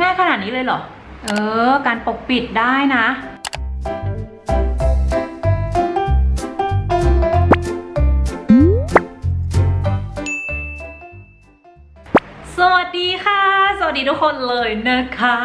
ง่ายขนาดนี้เลยเหรอ เออ การปกปิดได้นะ สวัสดีค่ะ สวัสดีทุกคนเลยนะคะ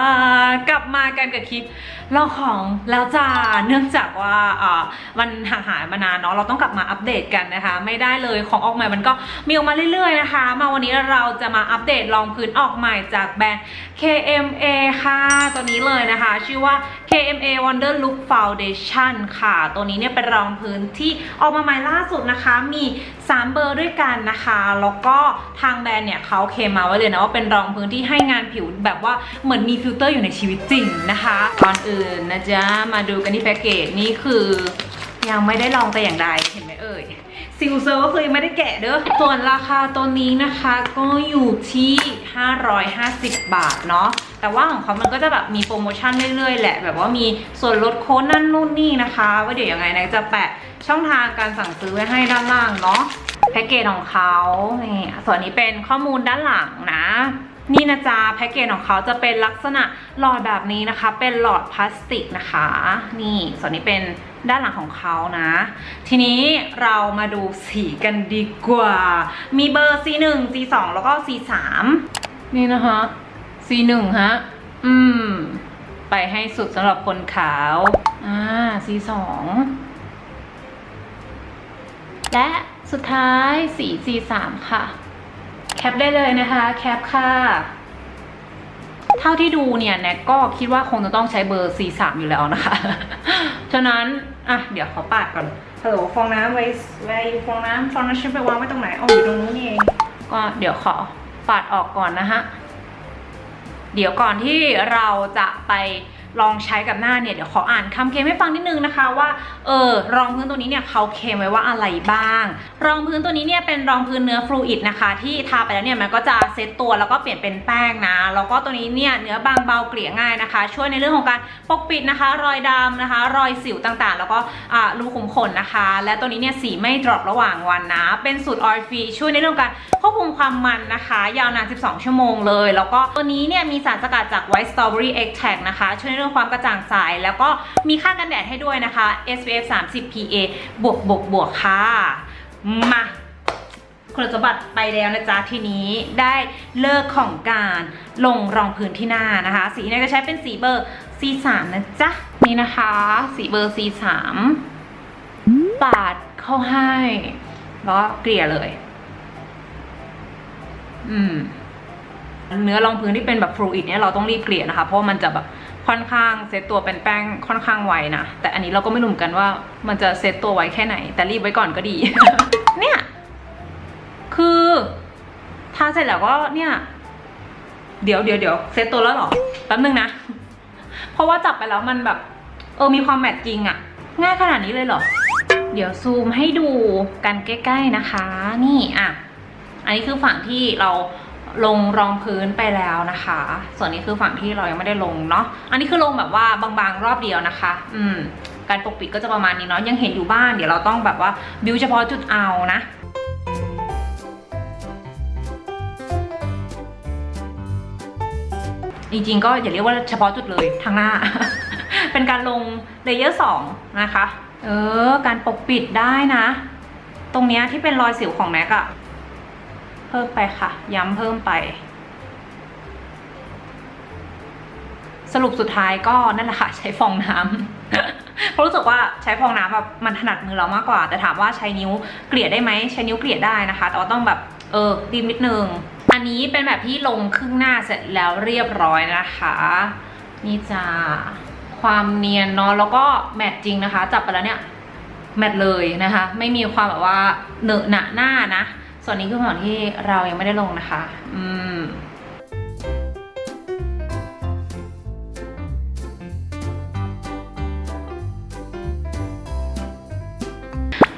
กลับมากันกับคลิป เล่าของแล้วจ้าเนื่องจากว่าอ่ามันห่างหายมานานเนาะเราต้องกลับมาอัปเดตกันนะคะ ไม่ได้เลยของออกใหม่มันก็มีออกมาเรื่อยๆนะคะ มาวันนี้เราจะมาอัปเดตรองพื้นออกใหม่จากแบรนด์ KMA ค่ะตัวนี้เลยนะคะ ชื่อว่า KMA Wonder Look Foundation ค่ะ ตัวนี้เนี่ยเป็นรองพื้นที่ออกมาใหม่ล่าสุดนะคะ มี 3 เบอร์ด้วยกันนะคะ แล้วก็ทางแบรนด์เนี่ยเขาเคมมาไว้เลยนะว่าเป็นรองพื้นที่ให้งานผิวแบบว่าเหมือนมีฟิลเตอร์อยู่ในชีวิตจริงนะคะก่อนอื่นนะจ๊ะ มาดูกันที่แพ็กเกจนี่คือยังไม่ได้ลองแต่อย่างใดเห็นไหมเอ่ยซิลเซอร์ก็คือยังไม่ได้แกะเด้อส่วนราคาตัวนี้นะคะก็อยู่ที่ 550 บาทเนาะแต่ว่าของเขามันก็จะแบบมีโปรโมชั่นเรื่อยๆ แหละ แบบว่ามีส่วนลดโค้ดนั่นนู่นนี่นะคะ ว่าเดี๋ยวยังไงนะจะแปะช่องทางการสั่งซื้อไว้ให้ด้านล่างเนาะแพ็กเกจของเขานี่ส่วนนี้เป็นข้อมูลด้านหลังนะ นี่นะจ๊ะแพ็กเกจของเขาจะเป็นลักษณะหลอดแบบนี้นะคะ เป็นหลอดพลาสติกนะคะ นี่ส่วนนี้เป็นด้านหลังของเขานะ ทีนี้เรามาดูสีกันดีกว่า มีเบอร์ C1 C2 แล้วก็ C3 นี่นะคะ C1 ฮะ อืม ไปให้สุดสำหรับคนขาว อ่า C2 และสุดท้ายสี C3 ค่ะ แคปได้เลยนะคะแคปค่ะเท่าที่ดูเนี่ยแน็กก็คิดว่าคงจะต้องใช้เบอร์ C3 อยู่แล้วนะคะ ฉะนั้น อะ เดี๋ยวขอปาดก่อนฮัลโหลฟองน้ำไว้ไว้ฟองน้ำฟองน้ำฉันไปวางไว้ตรงไหนอ๋ออยู่ตรงนู้นนี่เอง ก็เดี๋ยวขอปาดออกก่อนนะฮะ เดี๋ยวก่อนที่เราจะไป ลองใช้กับหน้าเนี่ยเดี๋ยวขออ่านคำเคลมให้ฟังนิดนึงนะคะว่าเออรองพื้นตัวนี้เนี่ยเขาเคลมไว้ว่าอะไรบ้าง รองพื้นตัวนี้เนี่ยเป็นรองพื้นเนื้อฟลูอิดนะคะ ที่ทาไปแล้วเนี่ยมันก็จะเซตตัวแล้วก็เปลี่ยนเป็นแป้งนะ แล้วก็ตัวนี้เนี่ยเนื้อบางเบาเกลี่ยง่ายนะคะ ช่วยในเรื่องของการปกปิดนะคะ รอยดำนะคะ รอยสิวต่างๆ แล้วก็รูขุมขนนะคะ และตัวนี้เนี่ยสีไม่ดรอประหว่างวันนะ เป็นสูตรออยฟรีช่วยในเรื่องการควบคุมความมันนะคะ ยาวนาน 12 ชั่วโมงเลย แล้วก็ตัวนี้เนี่ยมีสารสกัดจากไวท์สตรอเบอรี่เอ็กแทนะคะช่วยในเรื่องความกระจ่างใสแล้วก็มีค่ากันแดดให้ด้วยนะคะ SPF 30 PA บวกบวกบวกค่ะ มาคุณสมบัติไปแล้วนะจ๊ะทีนี้ได้เลิกของการลงรองพื้นที่หน้านะคะ สีนี่ยก็ใช้เป็นสีเบอร์ C3 นะจ๊ะนี่นะคะ สีเบอร์ C3 ปาดเข้าให้แล้วเกลี่ยเลย อืมเนื้อรองพื้นที่เป็นแบบฟลูอิดเนี่ยเราต้องรีบเกลี่ยนะคะ เพราะมันจะแบบ ค่อนข้างเซตตัวเป็นแป้งค่อนข้างไวนะ แต่อันนี้เราก็ไม่รู้เหมือนกันว่ามันจะเซตตัวไวแค่ไหน แต่รีบไว้ก่อนก็ดี เนี่ย คือทาเสร็จแล้วก็เนี่ย เดี๋ยวเดี๋ยวเดี๋ยวเซตตัวแล้วหรอ แป๊บนึงนะ เพราะว่าจับไปแล้วมันแบบ เออมีความแมทจริงอะง่ายขนาดนี้เลยเหรอ เดี๋ยวซูมให้ดูกันใกล้ ๆนะคะ นี่อะ อันนี้คือฝั่งที่เรา ลงรองพื้นไปแล้วนะคะ ส่วนนี้คือฝั่งที่เรายังไม่ได้ลงเนาะ อันนี้คือลงแบบว่าบางๆรอบเดียวนะคะ อืม การปกปิดก็จะประมาณนี้เนาะ ยังเห็นอยู่บ้างเดี๋ยวเราต้องแบบว่าบิวเฉพาะจุดเอานะจริงๆก็อย่าเรียกว่าเฉพาะจุดเลยทางหน้า เป็นการลงเลเยอร์สองนะคะ เออ การปกปิดได้นะ ตรงเนี้ยที่เป็นรอยสิวของแม็กอะ เพิ่มไปค่ะ ย้ำเพิ่มไป สรุปสุดท้ายก็นั่นแหละค่ะใช้ฟองน้ำเพราะรู้สึกว่าใช้ฟองน้ำแบบมันถนัดมือเรามากกว่า แต่ถามว่าใช้นิ้วเกลี่ยได้ไหมใช้นิ้วเกลี่ยได้นะคะ แต่ว่าต้องแบบเออรีบนิดนึงอันนี้เป็นแบบที่ลงครึ่งหน้าเสร็จแล้วเรียบร้อยนะคะ นี่จ้าความเนียนเนาะแล้วก็แมทจริงนะคะ จับไปแล้วเนี่ยแมทเลยนะคะ ไม่มีความแบบว่าเหนอะหนะหน้านะ ส่วนนี้คือของที่เรายังไม่ได้ลงนะคะ อืม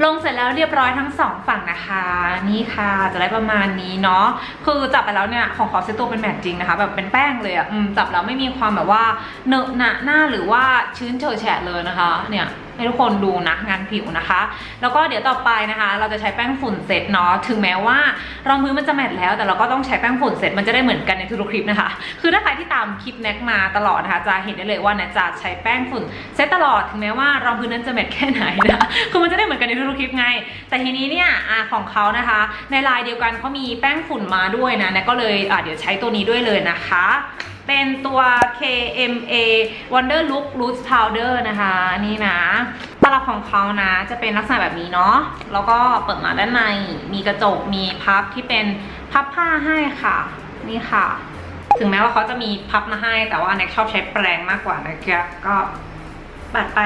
ลงเสร็จแล้วเรียบร้อยทั้งสองฝั่งนะคะ นี่ค่ะจะได้ประมาณนี้เนาะคือจับไปแล้วเนี่ยของขอเซตตัวเป็นแมทจริงนะคะ แบบเป็นแป้งเลยอะ่ะจับแล้วไม่มีความแบบว่าเหนอะหนะหน้าหรือว่าชื้นเฉอะแฉะเลยนะคะ เนี่ย ให้ทุกคนดูนะงานผิวนะคะ แล้วก็เดี๋ยวต่อไปนะคะ เราจะใช้แป้งฝุ่นเซตเนาะถึงแม้ว่ารองพื้นมันจะแมทแล้ว แต่เราก็ต้องใช้แป้งฝุ่นเซตมันจะได้เหมือนกันในทุกๆคลิปนะคะ คือถ้าใครที่ตามคลิปแน็กมาตลอดนะคะจะเห็นได้เลยว่าแน็กจะใช้แป้งฝุ่นเซตตลอดถึงแม้ว่ารองพื้นนั้นจะแมทแค่ไหนนะคือมันจะได้เหมือนกันในทุกๆคลิปไง แต่ทีนี้เนี่ยอของเขานะคะ ในลายเดียวกันเขามีแป้งฝุ่นมาด้วยนะแน็กก็เลยเดี๋ยวใช้ตัวนี้ด้วยเลยนะคะเป็นตัว KMA Wonder Look Loose Powder นะคะ นี่นะตลับของเขานะจะเป็นลักษณะแบบนี้เนาะแล้วก็เปิดมาด้านในมีกระจกมีพับที่เป็นพับผ้าให้ค่ะ นี่ค่ะ ถึงแม้ว่าเขาจะมีพับมาให้ แต่ว่าแน็กชอบใช้แปรงมากกว่านะคะก็ปัดไป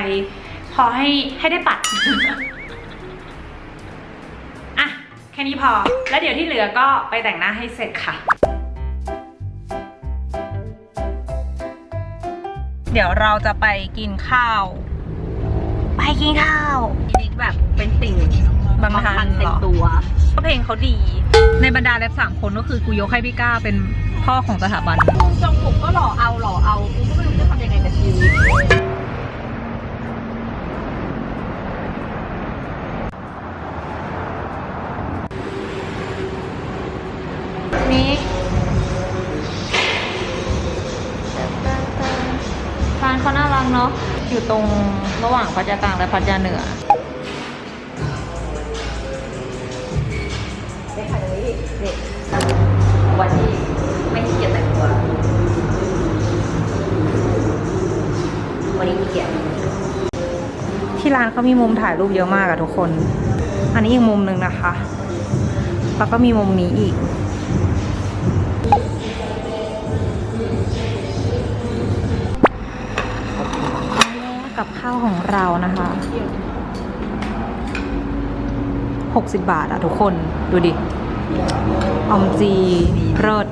พอให้ให้ได้ปัดอะแค่นี้พอ แล้วเดี๋ยวที่เหลือก็ไปแต่งหน้าให้เสร็จค่ะ เดี๋ยวเราจะไปกินข้าว ไปกินข้าวนิดแบบเป็นติ่งบางทันเต็เหรมอตัวก็เพลงเขาดี ในบรรดาแรปสามคนก็คือกูยกให้พี่ก้าเป็นพ่อของสถาบันคุณจงผมก็หล่อ รงระหว่างพัทยากลางและพัทยาเหนือเด็กค่ะตรงนี้เด็กวันที่ไม่ขี้เกียจแต่งตัว วันนี้ขี้เกียจที่ร้านเขามีมุมถ่ายรูปเยอะมากอะทุกคน อันนี้อีกมุมหนึ่งนะคะ แล้วก็มีมุมนี้อีก กับข้าวของเรานะคะ60 บาทอะทุกคนดูดิออมจีเริด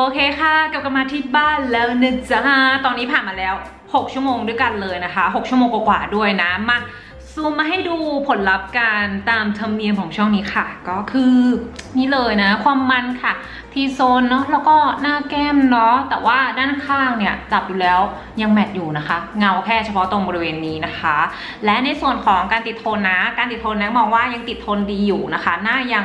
โอเคค่ะกลับมาที่บ้านแล้วนะจ๊ะตอนนี้ผ่านมาแล้ว 6 ชั่วโมงด้วยกันเลยนะคะ 6 ชั่วโมงกว่าๆด้วยนะมาซูมมาให้ดูผลลัพธ์การตามธรรมเนียมของช่องนี้ค่ะ ก็คือนี่เลยนะ ความมันค่ะ ทีโซนเนาะแล้วก็หน้าแก้มเนาะแต่ว่าด้านข้างเนี่ยจับอยู่แล้วยังแมทอยู่นะคะ เงาแค่เฉพาะตรงบริเวณนี้นะคะ และในส่วนของการติดโทนนะ การติดโทนนะมองว่ายังติดโทนดีอยู่นะคะ หน้ายัง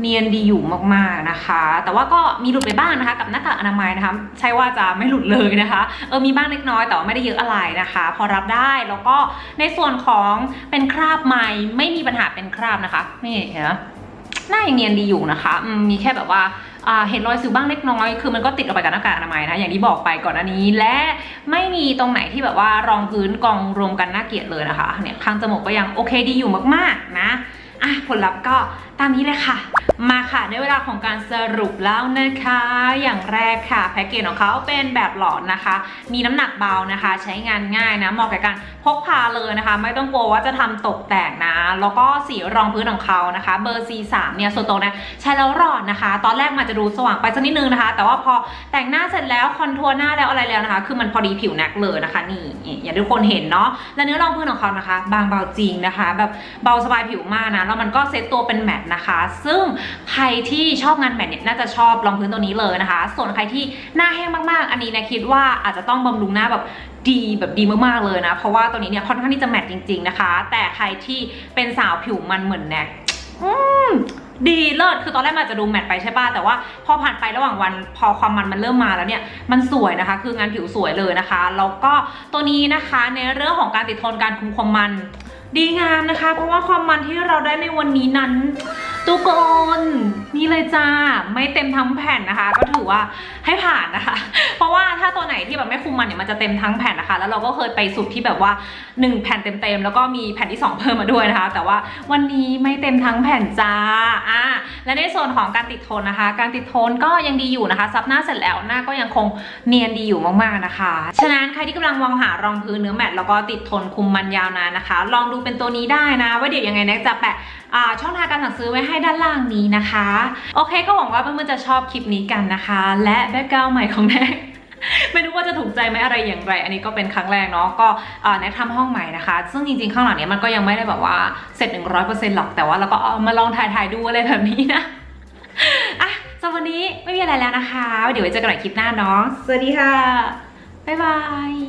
เนียนดีอยู่มากๆนะคะ แต่ว่าก็มีหลุดไปบ้างนะคะ กับหน้ากากอนามัยนะคะ ใช่ว่าจะไม่หลุดเลยนะคะ เออมีบ้างเล็กน้อยแต่ว่าไม่ได้เยอะอะไรนะคะ พอรับได้แล้วก็ในส่วนของเป็นคราบไหมไม่มีปัญหาเป็นคราบนะคะนี่เห็นไหมหน้ายังเนียนดีอยู่นะคะมมีแค่แบบว่าอ่าเห็นรอยสิวบ้างเล็กน้อย คือมันก็ติดออกไปกับหน้ากากอนามัยนะ อย่างที่บอกไปก่อนอันนี้ และไม่มีตรงไหนที่แบบว่ารองพื้นกองรวมกันน่าเกลียดเลยนะคะ เนี่ยข้างจมูกก็ยังโอเคดีอยู่มากๆนะ อะผลลัพธ์ก็ตามนี้เลยค่ะ มาค่ะในเวลาของการสรุปแล้วนะคะ อย่างแรกค่ะแพ็กเกจของเขาเป็นแบบหลอดนะคะ มีน้ำหนักเบานะคะ ใช้งานง่ายนะเหมาะกับการพกพาเลยนะคะ ไม่ต้องกลัวว่าจะทำตกแตกนะ แล้วก็สีรองพื้นของเขานะคะ เบอร์ C3 เนี่ยส่วนตัวนะใช้แล้วรอดนะคะ ตอนแรกมันจะดูสว่างไปสักนิดนึงนะคะ แต่ว่าพอแต่งหน้าเสร็จแล้วคอนทัวร์หน้าแล้วอะไรแล้วนะคะ คือมันพอดีผิวแน็กเลยนะคะนี่อย่างทุกคนเห็นเนาะและเนื้อรองพื้นของเขานะคะ บางเบาจริงนะคะ แบบเบาสบายผิวมากนะแล้วมันก็เซ็ตตัวเป็นแมตต์นะคะ ซึ่งใครที่ชอบงานแมตต์เนี่ยน่าจะชอบรองพื้นตัวนี้เลยนะคะ ส่วนใครที่หน้าแห้งมากๆ อันนี้นะคิดว่าอาจจะต้องบำรุงหน้าแบบดีแบบดีมากๆเลยนะ เพราะว่าตัวนี้เนี่ยค่อนข้างที่จะแมตต์จริง ๆนะคะ แต่ใครที่เป็นสาวผิวมันเหมือนแน็กอืมดีเลิศคือตอนแรกมันอาจจะดูแมทไปใช่ป่ะแต่ว่าพอผ่านไประหว่างวันพอความมันมันเริ่มมาแล้วเนี่ยมันสวยนะคะ คืองานผิวสวยเลยนะคะแล้วก็ตัวนี้นะคะในเรื่องของการติดทนการคุมความมัน ดีงามนะคะ เพราะว่าความมันที่เราได้ในวันนี้นั้น ทุกคนนี่เลยจ้าไม่เต็มทั้งแผ่นนะคะ ก็ถือว่าให้ผ่านนะคะ เพราะว่าถ้าตัวไหนที่แบบไม่คุมมันเนี่ยมันจะเต็มทั้งแผ่นนะคะ แล้วเราก็เคยไปสุดที่แบบว่า 1 แผ่นเต็มๆแล้วก็มีแผ่นที่ 2 เพิ่มมาด้วยนะคะ แต่ว่าวันนี้ไม่เต็มทั้งแผ่นจ้าอะ และในส่วนของการติดโทนนะคะ การติดโทนก็ยังดีอยู่นะคะซับหน้าเสร็จแล้วหน้าก็ยังคงเนียนดีอยู่มากๆนะคะ ฉะนั้นใครที่กำลังมองหารองพื้นเนื้อแมตแล้วก็ติดทนคุมมันยาวนานนะคะ ลองดูเป็นตัวนี้ได้นะ ว่าเดี๋ยวยังไงแน็กจะแปะช่องทางการสั่งซื้อไว้ให้ด้านล่างนี้นะคะ โอเคก็หวังว่าเพื่อนๆจะชอบคลิปนี้กันนะคะ และแบ็กกราวใหม่ของแน็ก ไม่รู้ว่าจะถูกใจไหมอะไรอย่างไร อันนี้ก็เป็นครั้งแรกเนาะก็แนะทำห้องใหม่นะคะ ซึ่งจริงๆข้างหลังเนี้ยมันก็ยังไม่ได้แบบว่าเสร็จ 100%หรอกแต่ว่าเราก็เอามาลองถ่ายๆดูอะไรแบบนี้นะอะสำหรับวันนี้ไม่มีอะไรแล้วนะคะ เดี๋ยวไว้เจอกันใหม่คลิปหน้าเนาะสวัสดีค่ะบ๊ายบาย